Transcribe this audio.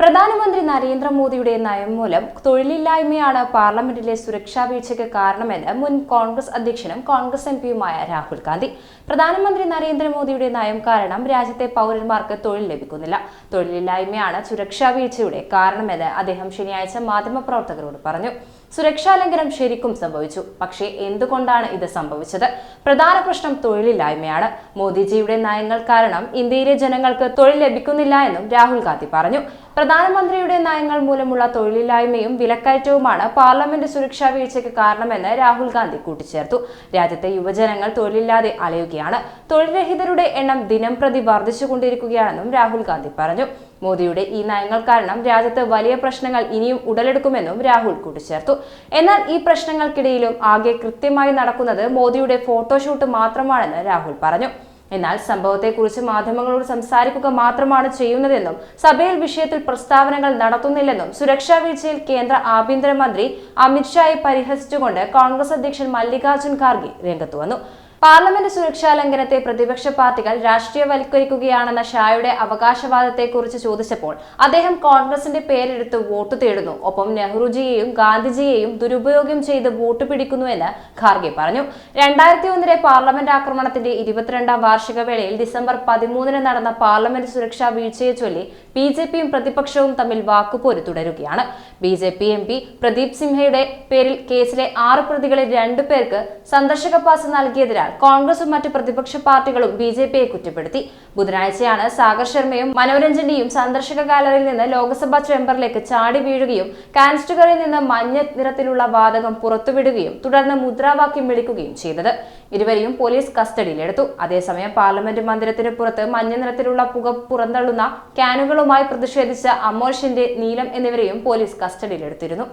പ്രധാനമന്ത്രി നരേന്ദ്രമോദിയുടെ നയം മൂലം തൊഴിലില്ലായ്മയാണ് പാർലമെന്റിലെ സുരക്ഷാ വീഴ്ചയ്ക്ക് കാരണമെന്ന് മുൻ കോൺഗ്രസ് അധ്യക്ഷനും കോൺഗ്രസ് എം പിയുമായ രാഹുൽ ഗാന്ധി. പ്രധാനമന്ത്രി നരേന്ദ്രമോദിയുടെ നയം കാരണം രാജ്യത്തെ പൗരന്മാർക്ക് തൊഴിൽ ലഭിക്കുന്നില്ല. തൊഴിലില്ലായ്മയാണ് സുരക്ഷാ വീഴ്ചയുടെ കാരണമെന്ന് അദ്ദേഹം ശനിയാഴ്ച മാധ്യമപ്രവർത്തകരോട് പറഞ്ഞു. സുരക്ഷാ ലംഘനം ശരിക്കും സംഭവിച്ചു. പക്ഷേ എന്തുകൊണ്ടാണ് ഇത് സംഭവിച്ചത്? പ്രധാന പ്രശ്നം തൊഴിലില്ലായ്മയാണ്. മോദിജിയുടെ നയങ്ങൾ കാരണം ഇന്ത്യയിലെ ജനങ്ങൾക്ക് തൊഴിൽ ലഭിക്കുന്നില്ല എന്നും രാഹുൽ ഗാന്ധി പറഞ്ഞു. പ്രധാനമന്ത്രിയുടെ നയങ്ങൾ മൂലമുള്ള തൊഴിലില്ലായ്മയും വിലക്കയറ്റവുമാണ് പാർലമെന്റ് സുരക്ഷാ വീഴ്ചയ്ക്ക് കാരണമെന്ന് രാഹുൽ ഗാന്ധി കൂട്ടിച്ചേർത്തു. രാജ്യത്തെ യുവജനങ്ങൾ തൊഴിലില്ലാതെ അലയുകയാണ്. തൊഴിൽരഹിതരുടെ എണ്ണം ദിനം പ്രതി വർദ്ധിച്ചുകൊണ്ടിരിക്കുകയാണെന്നും രാഹുൽ ഗാന്ധി പറഞ്ഞു. മോദിയുടെ ഈ നയങ്ങൾ കാരണം രാജ്യത്ത് വലിയ പ്രശ്നങ്ങൾ ഇനിയും ഉടലെടുക്കുമെന്നും രാഹുൽ കൂട്ടിച്ചേർത്തു. എന്നാൽ ഈ പ്രശ്നങ്ങൾക്കിടയിലും ആകെ കൃത്യമായി നടക്കുന്നത് മോദിയുടെ ഫോട്ടോഷൂട്ട് മാത്രമാണെന്ന് രാഹുൽ പറഞ്ഞു. എന്നാൽ സംഭവത്തെക്കുറിച്ച് മാധ്യമങ്ങളോട് സംസാരിക്കുക മാത്രമാണ് ചെയ്യുന്നതെന്നും സഭയിൽ വിഷയത്തിൽ പ്രസ്താവനകൾ നടത്തുന്നില്ലെന്നും സുരക്ഷാ വീഴ്ചയിൽ കേന്ദ്ര ആഭ്യന്തരമന്ത്രി അമിത്ഷായെ പരിഹസിച്ചുകൊണ്ട് കോൺഗ്രസ് അധ്യക്ഷൻ മല്ലികാർജുൻ ഖാർഗെ രംഗത്ത് വന്നു. പാർലമെന്റ് സുരക്ഷാ ലംഘനത്തെ പ്രതിപക്ഷ പാർട്ടികൾ രാഷ്ട്രീയവൽക്കരിക്കുകയാണെന്ന ഷായുടെ അവകാശവാദത്തെക്കുറിച്ച് ചോദിച്ചപ്പോൾ അദ്ദേഹം കോൺഗ്രസിന്റെ പേരെടുത്ത് വോട്ട് തേടുന്നു. ഒപ്പം നെഹ്റുജിയെയും ഗാന്ധിജിയെയും ദുരുപയോഗം ചെയ്ത് വോട്ട് പിടിക്കുന്നുവെന്ന് ഖാർഗെ പറഞ്ഞു. രണ്ടായിരത്തി ഒന്നിലെ പാർലമെന്റ് ആക്രമണത്തിന്റെ ഇരുപത്തിരണ്ടാം വാർഷിക വേളയിൽ ഡിസംബർ പതിമൂന്നിന് നടന്ന പാർലമെന്റ് സുരക്ഷാ വീഴ്ചയെ ചൊല്ലി ബി ജെ പിയും പ്രതിപക്ഷവും തമ്മിൽ വാക്കുപോര് തുടരുകയാണ്. B J P M P Pradeep സിംഹയുടെ പേരിൽ കേസിലെ ആറ് പ്രതികളിൽ രണ്ടു പേർക്ക് സന്ദർശക പാസ് നൽകിയതിനാൽ കോൺഗ്രസും മറ്റ് പ്രതിപക്ഷ പാർട്ടികളും ബി ജെ പിയെ കുറ്റപ്പെടുത്തി. ബുധനാഴ്ചയാണ് സാഗർ ശർമ്മയും മനോരഞ്ജന്റെയും സന്ദർശക ഗാലറിയിൽ നിന്ന് ലോക്സഭാ ചേംബറിലേക്ക് ചാടി വീഴുകയും കാൻസ്റ്റുകളിൽ നിന്ന് മഞ്ഞ നിറത്തിലുള്ള വാതകം പുറത്തുവിടുകയും തുടർന്ന് മുദ്രാവാക്യം വിളിക്കുകയും ചെയ്തത്. ഇരുവരെയും പോലീസ് കസ്റ്റഡിയിലെടുത്തു. അതേസമയം പാർലമെന്റ് മന്ദിരത്തിന് പുറത്ത് മഞ്ഞ നിറത്തിലുള്ള പുക പുറന്തള്ളുന്ന ക്യാനുകളുമായി പ്രതിഷേധിച്ച അമോഷിന്റെ നീലം എന്നിവരെയും പോലീസ് കസ്റ്റഡിയിലെടുത്തിരുന്നു.